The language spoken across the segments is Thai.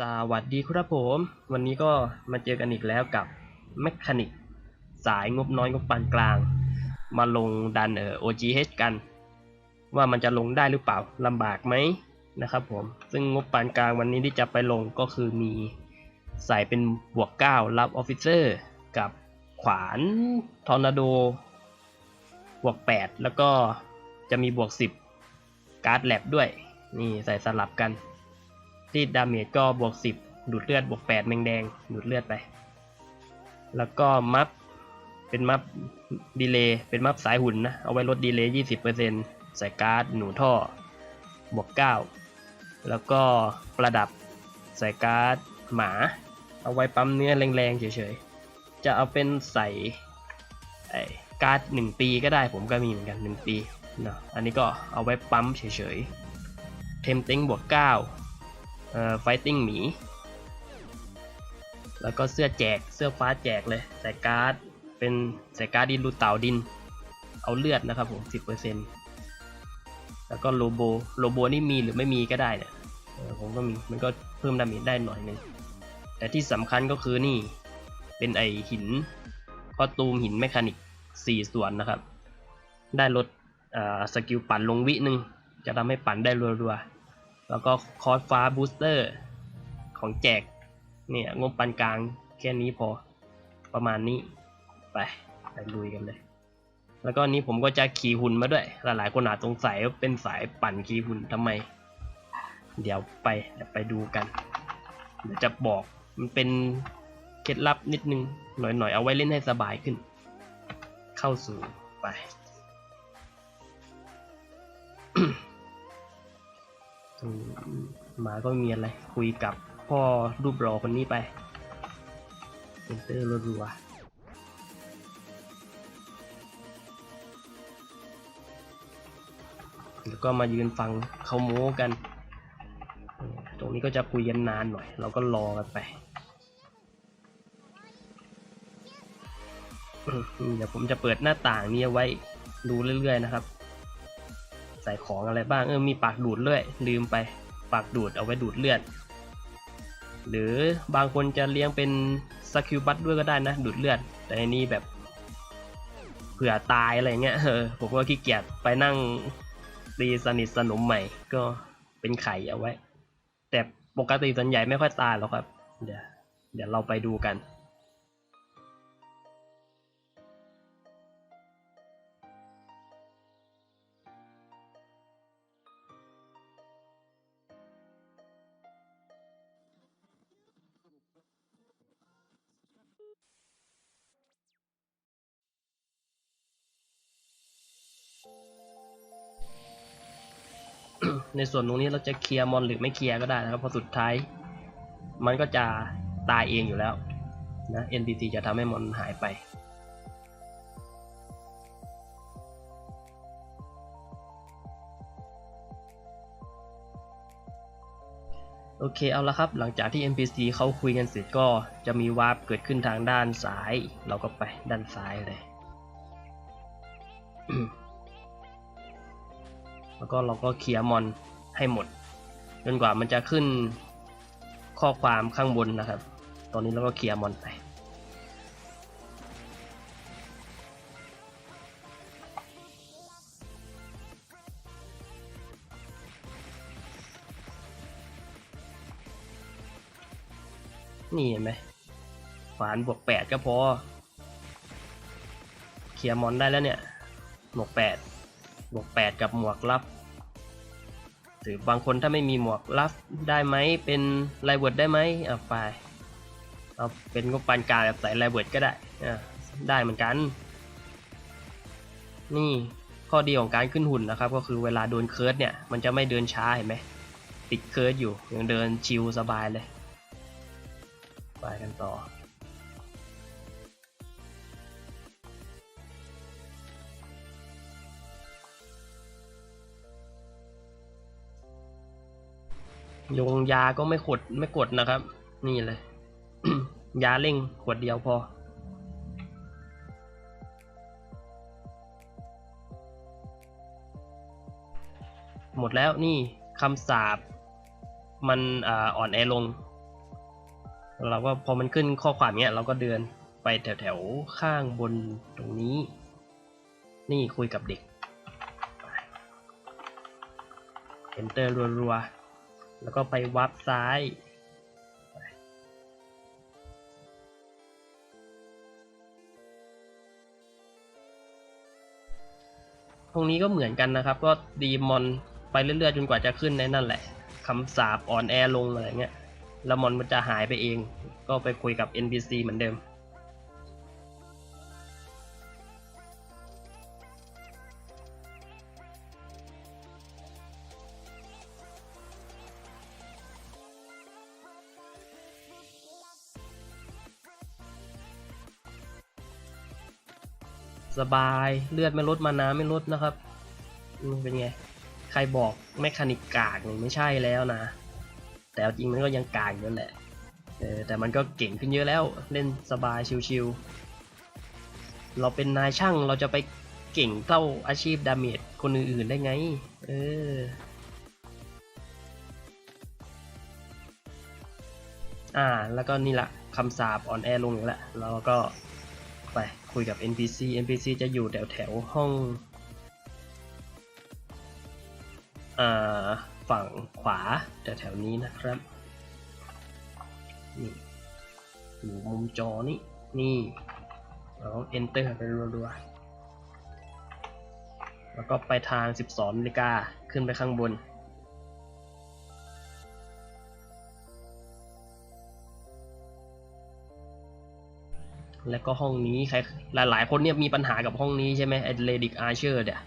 สวัสดีครับผม วันนี้ก็มาเจอกันอีกแล้วกับแมคานิกสายงบน้อยงบปานกลาง มาลงดันเอ่อ OGH กัน ว่ามันจะลงได้หรือเปล่าลำบากไหมนะครับผม ซึ่งงบปานกลางวันนี้ที่จะไปลงก็คือมีใส่เป็นบวก 9 รับออฟฟิเซอร์ กับขวานทอร์นาโด บวก 8 แล้วก็จะมีบวก 10 การ์ดแลบด้วย นี่ใส่สลับกันที่ดาเมจก็บวก 10 ดูดเลือดบวก 8 แมงแดง ดูดเลือดไป แล้วก็มัฟเป็นมัฟดีเลย์เป็นมัฟสายหุ่นนะ เอาไว้ลดดีเลย์20%ใส่การ์ดหนูท่อ บวก 9 แล้วก็ประดับใส่การ์ดหมา เอาไว้ปั๊มเนื้อแรงๆเฉยๆ จะเอาเป็นใส่ไการ์ด1ปีก็ได้ผมก็มีเหมือนกัน1ปีเนาะอันนี้ก็เอาไว้ปั๊มเฉยๆเทมเต็งบวก9เอ่อไฟติ้งหมีแล้วก็เสื้อแจกเสื้อฟ้าแจกเลยใส่การ์ดเป็นใส่การ์ดดินรูเต่าดิน เอาเลือดนะครับผม10%แล้วก็โลโบโลโบนี่มีหรือไม่มีก็ได้เนี่ยผมก็มีมันก็เพิ่มดาเมจได้หน่อยนึงแต่ที่สำคัญก็คือนี่เป็นไอหินคอตูมหินแมคานิก 4ส่วนนะครับ ได้ลดสกิลปั่นลงวิหนึ่งจะทำให้ปั่นได้รัวๆ แล้วก็คอร์สฟ้าบูสเตอร์ของแจกเนี่ยงบปานกลางแค่นี้พอประมาณนี้ ไปไปลุยกันเลย แล้วก็นี้ผมก็จะขี่หุ่นมาด้วย หลายๆคนอาจสงสัยว่าเป็นสายปั่นขี่หุ่นทำไม เดี๋ยวไปเดี๋ยวไปดูกันเดี๋ยวจะบอกมันเป็นเคล็ดลับนิดนึงหน่อยๆ เอาไว้เล่นให้สบายขึ้น เข้าสู่ไปหมาก็ไม่มีอะไร คุยกับพ่อรูปรอคนนี้ไปเอนเตอร์รัวแล้วก็มายืนฟังเขาโม้กัน ตรงนี้ก็จะคุยกันนานหน่อย เราก็รอกันไป เดี๋ยวผมจะเปิดหน้าต่างนี้ไว้ดูเรื่อยๆนะครับ ใส่ของอะไรบ้างเออมีปากดูดด้วยลืมไปปากดูดเอาไว้ดูดเลือด หรือบางคนจะเลี้ยงเป็นสกิลบัตด้วยก็ได้นะ ดูดเลือด แต่อันนี้แบบเผื่อตายอะไรเงี้ยเออผมก็ขี้เกียจไปนั่งตีสนิทสนมใหม่ก็เป็นไข่เอาไว้ แต่ปกติส่วนใหญ่ไม่ค่อยตายหรอกครับ เดี๋ยวเดี๋ยวเราไปดูกัน ในส่วนตรงนี้เราจะเคลียร์มอนหรือไม่เคลียร์ก็ได้นะครับเพราะสุดท้าย มันก็จะตายเองอยู่แล้วนะ NPC จะทำให้มอนหายไปโอเคเอาละครับหลังจากที่ NPC เขาคุยกันเสร็จก็จะมีวาร์ปเกิดขึ้นทางด้านซ้าย เราก็ไปด้านซ้ายเลย แล้วก็เราก็เคลียร์มอนให้หมด จนกว่ามันจะขึ้นข้อความข้างบนนะครับ ตอนนี้เราก็เคลียร์มอนไป นี่เห็นไหมขวานบวกแปดก็พอ เคลียร์มอนได้แล้วเนี่ยบวกแปด บวกแปดกับหมวกลับหรือบางคนถ้าไม่มีหมวกลับได้ไหมเป็นไลเวิร์ดได้ไหมอะไปเอาเป็นงบปานกลางแบบใส่ไลเวิร์ดก็ได้อะได้เหมือนกัน นี่ข้อดีของการขึ้นหุ่นนะครับ ก็คือเวลาโดนเคิร์ดเนี่ย มันจะไม่เดินช้าเห็นไหมติดเคิร์ดอยู่ยังเดินชิลสบายเลย ไปกันต่อ ยงยาก็ไม่ขดไม่กดนะครับ นี่เลย ยาเร่งขวดเดียวพอ หมดแล้วนี่คำสาปมันอ่อนแอลง เราก็พอมันขึ้นข้อความเนี้ยเราก็เดินไปแถวแถวข้างบนตรงนี้ นี่คุยกับเด็ก enter รัวๆ แล้วก็ไปวับซ้ายตรงนี้ก็เหมือนกันนะครับ ก็ดีมอนไปเรื่อยๆ จนกว่าจะขึ้นในนั่นแหละคำสาปอ่อนแอลงอะไรเงี้ย แล้วมอนมันจะหายไปเอง ก็ไปคุยกับ NPC เหมือนเดิม สบายเลือดไม่ลดมานาไม่ลดนะครับเป็นไง ใครบอกแมคคานิกกากนี่ไม่ใช่แล้วนะ แต่จริงมันก็ยังกากอยู่แหละเออแต่มันก็เก่งขึ้นเยอะแล้วเล่นสบายชิวๆเราเป็นนายช่างเราจะไปเก่งเท่าอาชีพดาเมจคนอื่นๆได้ไง เอออ่าแล้วก็นี่ละคำสาปอ่อนแอลงอย่างละเราก็ ไปคุยกับ NPC NPC จะอยู่แถวแถวห้องอ่าฝั่งขวาแถวแถวนี้นะครับนี่อยู่มุมจอนี่นี่เรา enter ไปรัวๆแล้วก็ไปทาง 12นาฬิกาขึ้นไปข้างบน แล้วก็ห้องนี้ใครหลายๆ คนเนี่ยมีปัญหากับห้องนี้ใช่ไหมไอ้เลดิกอาร์เชอร์เนี่ย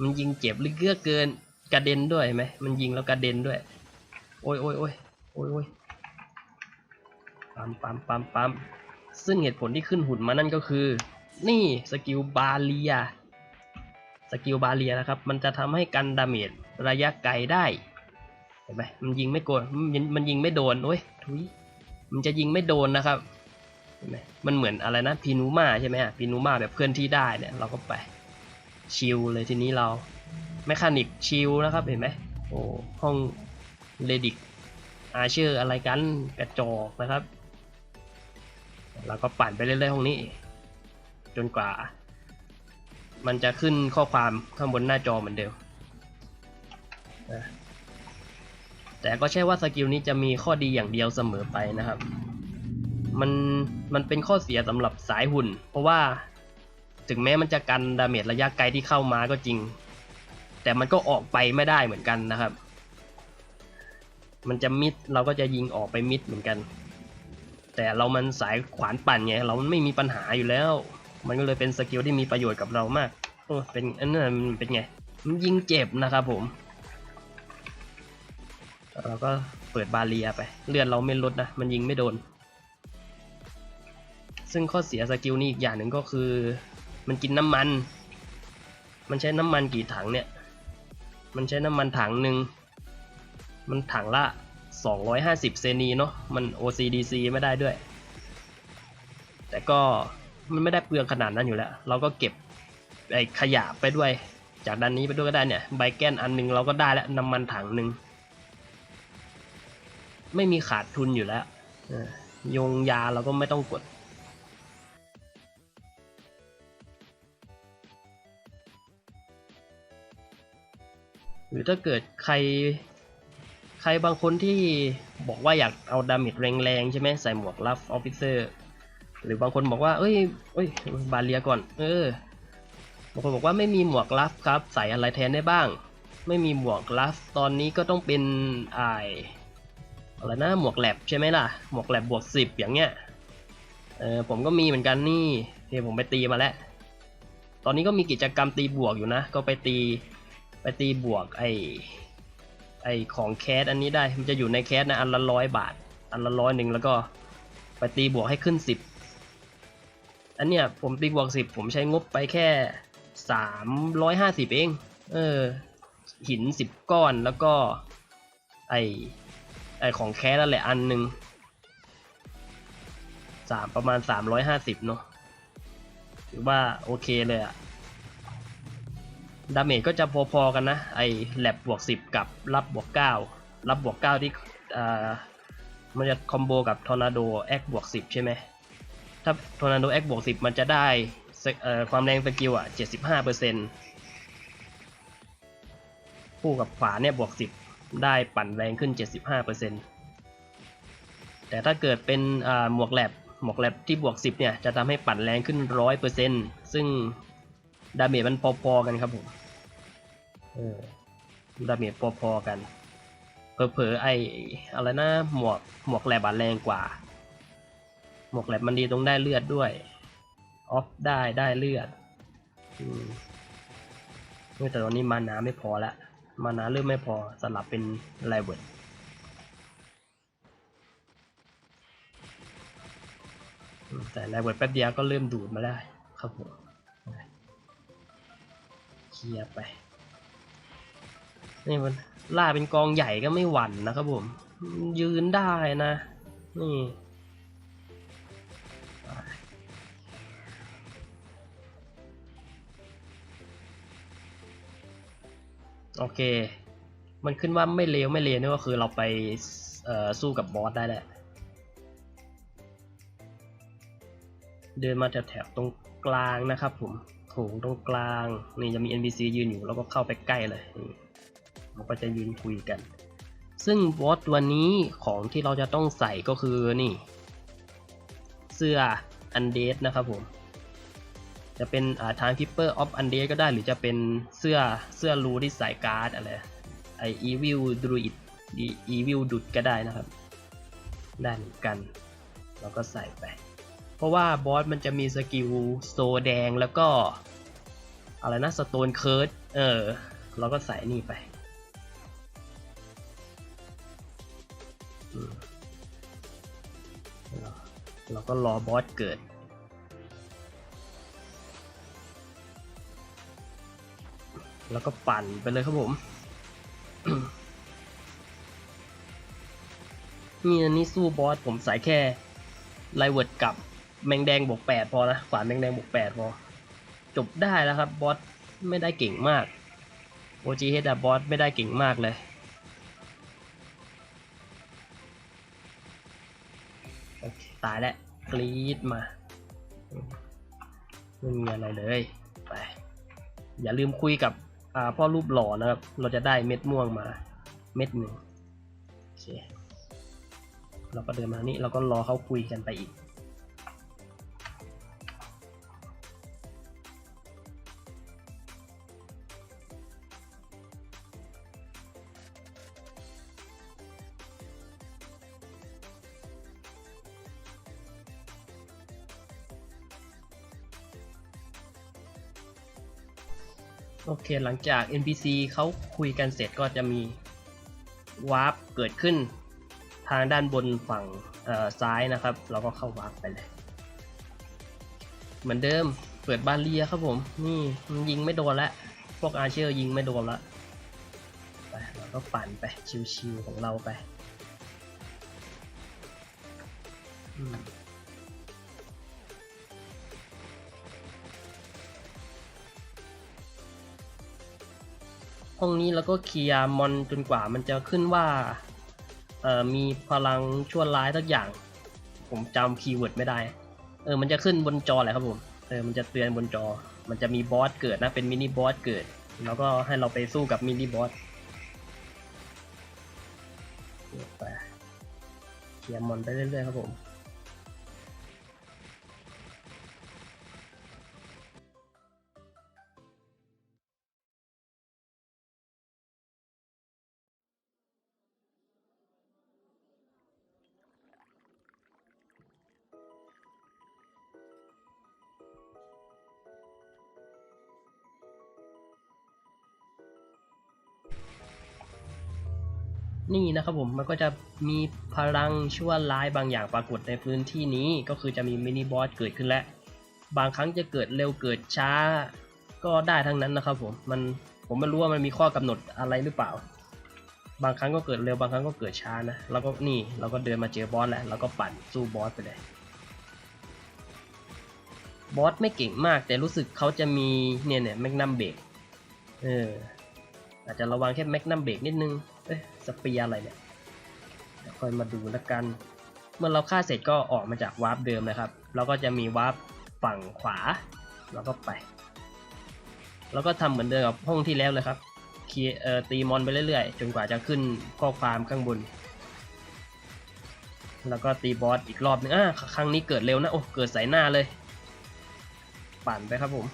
มันยิงเจ็บลึกเกือเกินกระเด็นด้วยไหมมันยิงแล้วกระเด็นด้วย โอ้ยโอ้ยโอ้ยโอ้ยโอ้ยปั๊มปั๊มปั๊มปั๊มซึ่งเหตุผลที่ขึ้นหุ่นมานั่นก็คือ นี่สกิลบาเลียสกิลบาเลียนะครับ มันจะทำให้กันดาเมจระยะไกลได้เห็นไหมมันยิงไม่โกนมันยิงมันยิงไม่โดนโอ้ยทุยมันจะยิงไม่โดนนะครับ ห็นไหมมันเหมือนอะไรนะพีนูมาใช่ไหมฮะพีนูมาแบบเคลื่อนที่ได้เนี่ยเราก็ไปชิลเลยทีนี้เราแมคานิกชิลนะครับเห็นไหมโอ้ห้องเลดิกอาเชอร์อะไรกันกระจอกนะครับเราก็ปั่นไปเรื่อยๆห้องนี้ จนกว่า มันจะขึ้นข้อความข้างบนหน้าจอเหมือนเดิมแต่ก็ใช่ว่าสกิลนี้จะมีข้อดีอย่างเดียวเสมอไปนะครับ มันมันเป็นข้อเสียสำหรับสายหุ่น เพราะว่าถึงแม้มันจะกันดาเมจระยะไกลที่เข้ามาก็จริง แต่มันก็ออกไปไม่ได้เหมือนกันนะครับ มันจะมิดเราก็จะยิงออกไปมิดเหมือนกัน แต่เรามันสายขวานปั่นไงเราไม่มีปัญหาอยู่แล้ว มันก็เลยเป็นสกิลที่มีประโยชน์กับเรามากโอ้เป็นอันนั้นมันเป็นไงมันยิงเจ็บนะครับผมเราก็เปิดบาเรียไป เลือดเราไม่ลดนะ มันยิงไม่โดน ซึ่งข้อเสียสกิลนี้อีกอย่างหนึ่งก็คือ มันกินน้ำมัน มันใช้น้ำมันกี่ถังเนี่ย มันใช้น้ำมันถังหนึ่ง มันถังละ 250 เซนีเนาะ มัน OCDC ไม่ได้ด้วย แต่ก็มันไม่ได้เปลืองขนาดนั้นอยู่แล้ว เราก็เก็บไอ้ขยะไปด้วย จากด้านนี้ไปด้วยก็ได้เนี่ย ใบแก้นอันหนึงเราก็ได้แล้วน้ำมันถังหนึ่ง ไม่มีขาดทุนอยู่แล้ว ยงยาเราก็ไม่ต้องกด หรือถ้าเกิดใคร ใครบางคนที่บอกว่าอยากเอาดาเมจแรงๆ ใช่ไหมใส่หมวกลัฟออฟฟิเซอร์ หรือบางคนบอกว่าเอ้ยเอ้ย บาเลียก่อน เออบางคนบอกว่าไม่มีหมวกลัฟครับ ใส่อะไรแทนได้บ้าง ไม่มีหมวกลัฟตอนนี้ก็ต้องเป็นไออะไรนะหมวกแลบใช่ไหมล่ะ หมวกแลบบวกสิบอย่างเงี้ย เออผมก็มีเหมือนกันนี่เดี๋ยวผมไปตีมาแล้ว ตอนนี้ก็มีกิจกรรมตีบวกอยู่นะ ก็ไปตี ไปตีบวกไอไอของแคสอันนี้ได้มันจะอยู่ในแคสนะอันละร้อยบาท อันละร้อยหนึ่งแล้วก็ไปตีบวกให้ขึ้นสิบอันเนี้ยผมตีบวกสิบผมใช้งบไปแค่สามร้อยห้าสิบเอง เออ หินสิบก้อนแล้วก็ไอไอของแคสนั่นแหละอันหนึ่งสามประมาณสามร้อยห้าสิบเนาะถือว่าโอเคเลยอะ ดาเมจก็จะพอๆกันนะ ไอ้แลบบวก 10 กับรับบวก 9 รับบวก 9 ที่มันจะคอมโบกับทอร์นาโดแอคบวก 10 ใช่ไหม ถ้าทอร์นาโดแอคบวก 10 มันจะได้ความแรงสกิลอะ 75%คู่กับขวาเนี่ยบวก 10 ได้ปั่นแรงขึ้น 75%แต่ถ้าเกิดเป็นหมวกแลบหมวกแลบที่บวก 10 เนี่ย จะทำให้ปั่นแรงขึ้น 100%ซึ่งดาเมจมันพอๆกันครับผม เออดาเมจพอๆกัน เผลอๆไออะไรนะหมวกหมวกแลบอะแรงกว่า หมวกแลบมันดีตรงได้เลือดด้วย ออฟได้ได้เลือดอืมแต่ตอนนี้มานาไม่พอละมานาเริ่มไม่พอสลับเป็นไลเวิร์ดแต่ไลเวิร์ดแป๊บเดียวก็เริ่มดูดมาได้ครับผมเคลียร์ไป นี่มันล่าเป็นกองใหญ่ก็ไม่หวั่นนะครับผม ยืนได้นะ นี่โอเค มันขึ้นว่าไม่เลวไม่เลวนี่ก็คือเราไปสู้กับบอสได้แหละ เดินมาแถวๆตรงกลางนะครับผมโถงตรงกลาง นี่จะมี NPC ยืนอยู่แล้วก็เข้าไปใกล้เลย เราก็จะยืนคุยกัน ซึ่งบอสตัวนี้ของที่เราจะต้องใส่ก็คือนี่ เสื้ออันเดสนะครับผม จะเป็นอ่าทางคิปเปอร์ออฟอันเดก็ได้หรือจะเป็นเสื้อเสื้อรูที่ใส่การ์ดอะไรไออีวิลดรูอิดอีวิลดุดก็ได้นะครับ ได้เหมือนกันเราก็ใส่ไป เพราะว่าบอสมันจะมีสกิลโซแดงแล้วก็ อะไรนะสโตนเคิร์ดเออ เราก็ใส่นี่ไป เราก็รอบอสเกิด แล้วก็ปั่นไปเลยครับผม นี่อันนี้สู้บอสผมใส่แค่ไลเวิร์ดกับแมงแดงบวกแปดพอนะขวานแมงแดงบวกแปดพอ จบได้แล้วครับบอสไม่ได้เก่งมากโอจีเฮดบอสไม่ได้เก่งมากเลย โอเค ตายแล้วกรีดมาไม่มีอะไรเลยไปอย่าลืมคุยกับพ่อรูปหล่อนะครับ เราจะได้เม็ดม่วงมา เม็ดหนึ่งโอเคเราก็เดินมานี่เราก็รอเขาคุยกันไปอีก หลังจาก NPC เขาคุยกันเสร็จก็จะมีวาร์ปเกิดขึ้นทางด้านบนฝั่งซ้ายนะครับ เราก็เข้าวาร์ปไปเลย เหมือนเดิมเปิดบาเรียครับผม นี่มันยิงไม่โดนละพวกอาเชอร์ยิงไม่โดนละไปเราก็ปั่นไปชิวๆของเราไป อืม ห้องนี้แล้วก็เคลียร์มอนจนกว่ามันจะขึ้นว่าเอ่อมีพลังชั่วร้ายสักอย่าง ผมจำคีย์เวิร์ดไม่ได้ เออมันจะขึ้นบนจอแหละครับผมเออมันจะเตือนบนจอ มันจะมีบอสเกิดนะเป็นมินิบอสเกิด แล้วก็ให้เราไปสู้กับมินิบอสเคลียร์มอนไปเรื่อยๆครับผม นี่นะครับผมมันก็จะมีพลังชั่วร้ายบางอย่างปรากฏในพื้นที่นี้ก็คือจะมีมินิบอสเกิดขึ้นแล้วบางครั้งจะเกิดเร็วเกิดช้า ก็ได้ทั้งนั้นนะครับผมมันผมไม่รู้ว่ามันมีข้อกำหนดอะไรหรือเปล่า บางครั้งก็เกิดเร็วบางครั้งก็เกิดช้านะแล้วก็นี่เราก็เดินมาเจอบอสแหล้วเราก็ปั่นสู้บอสไปเลยบอสไม่เก่งมากแต่รู้สึกเขาจะมีเนี่ยเนี่ยแมกนัมเบรกเอออาจจะระวังแค่แมกนัมเบรกนิดนึง สเปียอะไรเนี่ยเดี๋ยวค่อยมาดูแล้วกัน เมื่อเราฆ่าเสร็จก็ออกมาจากวาร์ปเดิมนะครับ แล้วก็จะมีวาร์ปฝั่งขวา แล้วก็ไป แล้วก็ทำเหมือนเดิมกับห้องที่แล้วเลยครับเคลียร์เอ่อตีมอนไปเรื่อยๆ จนกว่าจะขึ้นข้อความข้างบน แล้วก็ตีบอสอีกรอบหนึงอะครั้งนี้เกิดเร็วนะ โอ้ เกิดใส่หน้าเลย ปั่นไปครับผม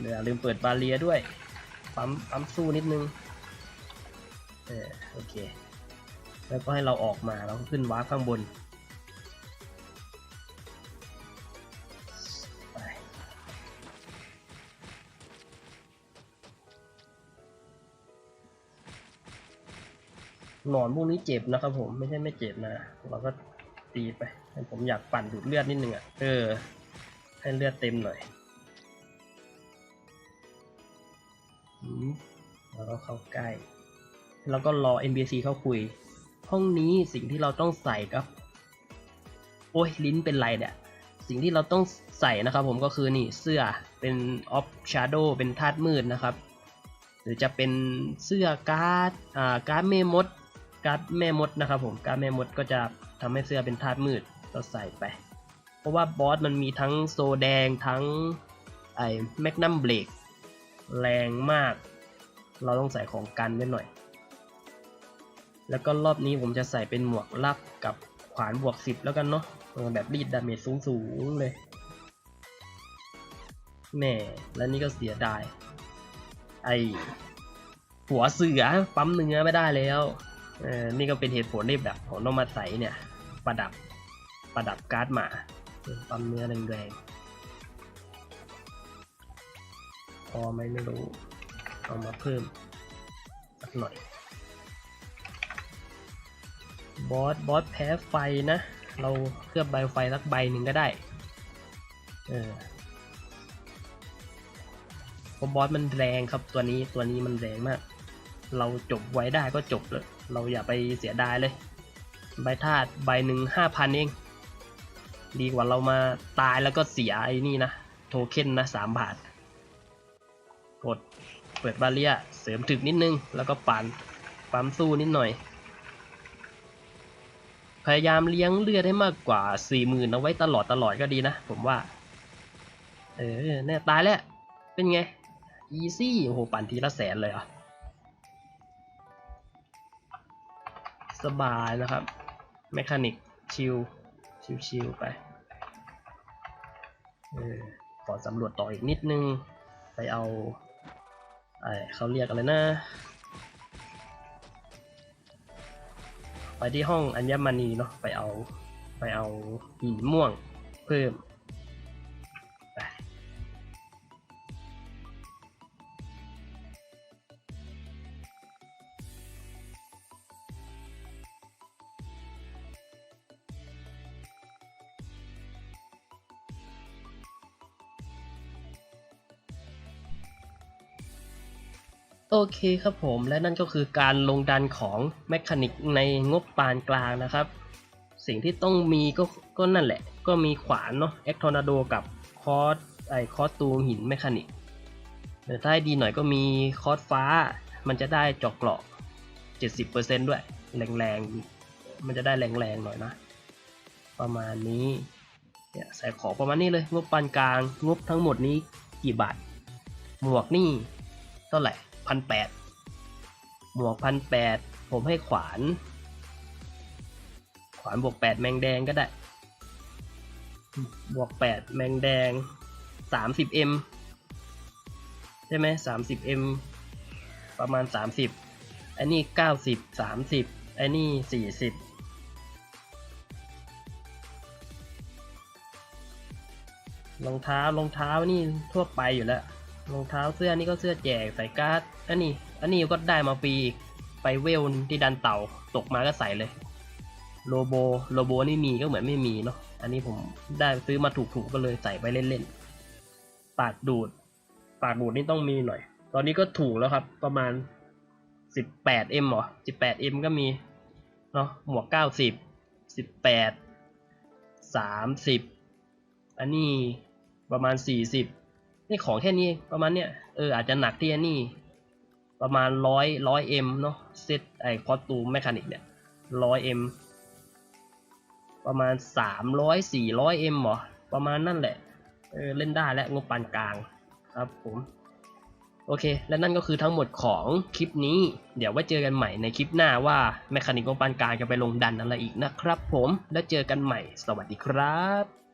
เดี๋ยวลืมเปิดบาเรียด้วย ปั๊ม ปั๊มสู้นิดนึง เออโอเค แล้วก็ให้เราออกมาแล้วขึ้นวาร์ปข้างบนหนอนพวกนี้เจ็บนะครับผมไม่ใช่ไม่เจ็บนะ เราก็ตีไป ผมอยากปั่นดูดเลือดนิดนึงอะเออ ให้เลือดเต็มหน่อยอืมแล้วก็เข้าใกล้ แล้วก็รอ NPC เข้าคุย ห้องนี้สิ่งที่เราต้องใส่ครับ โอ้ยลิ้นเป็นไรเนี่ย สิ่งที่เราต้องใส่นะครับผมก็คือนี่เสื้อเป็น off shadow เป็นธาตุมืดนะครับ หรือจะเป็นเสื้อการ์ดอ่าการ์ดแม่มด การ์ดแม่มดนะครับผมการ์ดแม่มดก็จะทำให้เสื้อเป็นธาตุมืดเราใส่ไป เพราะว่าบอสมันมีทั้งโซแดงทั้งไอ้แมกนัมเบรกแรงมาก เราต้องใส่ของกันไว้หน่อย แล้วก็รอบนี้ผมจะใส่เป็นหมวกลับกับขวานบวกสิบแล้วกันเนาะแบบรีดดาเมจสูงๆเลยแม่แล้วนี่ก็เสียดายไอหัวเสือปั๊มเนื้อไม่ได้แล้วเออนี่ก็เป็นเหตุผลที่แบบผมต้องมาใส่เนี่ย ประดับประดับการ์ดหมาปั๊มเนื้อแรงๆพอไหมไม่รู้ เอามาเพิ่มสักหน่อย บอส บอสแพ้ไฟนะ เราเคลือบใบไฟสักใบหนึ่งก็ได้ เออพบอสมันแรงครับตัวนี้ตัวนี้มันแรงมาก เราจบไว้ได้ก็จบเลย เราอย่าไปเสียดายเลย ใบธาตุใบหนึ่งห้าพันเอง ดีกว่าเรามาตายแล้วก็เสียไอ้นี่นะ โทเค็นนะสามบาท กดเปิดบาเรียเสริมถึกนิดนึง แล้วก็ปั่นปั๊มสู้นิดหน่อย พยายามเลี้ยงเลือดให้มากกว่าสี่หมื่นเอาไว้ตลอดตลอดก็ดีนะ ผมว่า เออเนี่ยตายแล้ว เป็นไง อีซี่ โอ้โห ปั่นทีละแสนเลยอะสบายนะครับ แมคานิก ชิล ชิลชิลไป เออขอสำรวจต่ออีกนิดนึง ไปเอาไอเขาเรียกอะไรนะ ไปที่ห้องอัญมณีเนาะไปเอาไปเอาหินม่วงเพิ่ม เคครับผมและนั่นก็คือการลงดันของแมคานิกในงบปานกลางนะครับ สิ่งที่ต้องมีก็ก็นั่นแหละ ก็มีขวานเนาะเอ็กทอร์นาโดกับคอสไอคอสตูมหินแมคานิกแต่ถ้าให้ดีหน่อยก็มีคอสฟ้า มันจะได้เจอกเกราะ 70%ด้วย แรงๆ มันจะได้แรงๆหน่อยนะ ประมาณนี้เนี่ยใส่ของประมาณนี้เลย งบปานกลาง งบทั้งหมดนี้กี่บาท หมวกนี่เท่าไหร่ พันแปดหมวกพันแปดผมให้ขวาน ขวานบวกแปดแมงแดงก็ได้ บวกแปดแมงแดงสามสิบเอ็มใช่ไหมสามสิบเอ็มประมาณสามสิบอันนี้เก้าสิบสามสิบอันนี้สี่สิบรองเท้ารองเท้านี่ทั่วไปอยู่แล้ว รองเท้าเสื้อนี่ก็เสื้อแจกใส่การ์ดอันนี้อันนี้ก็ได้มาฟรีอีกไปเวลที่ดันเต่าตกมาก็ใส่เลยโลโบโลโบนี่มีก็เหมือนไม่มีเนาะอันนี้ผมได้ซื้อมาถูกๆกก็เลยใส่ไปเล่นๆปากดูด ปากดูดนี่ต้องมีหน่อย ตอนนี้ก็ถูกแล้วครับ ประมาณ 18M เหรอ 18M ก็มีเนาะหมวก 90 18 30 อันนี้ประมาณ 40 นี่ของแค่นี้ประมาณเนี้ยเอออาจจะหนักที่นนี่ ประมาณร้อยร้อยเอ็มเนาะเซตไอคอสตูมแมคานิกเนี่ยร้อยเอ็มประมาณสามร้อยสี่ร้อยเอ็มหรอประมาณนั่นแหละเออเล่นได้และงบปานกลางครับผมโอเค และนั่นก็คือทั้งหมดของคลิปนี้ เดี๋ยวไว้เจอกันใหม่ในคลิปหน้าว่าแมคานิกงบปานกลางจะไปลงดันอะไรอีกนะครับผม แล้วเจอกันใหม่ สวัสดีครับ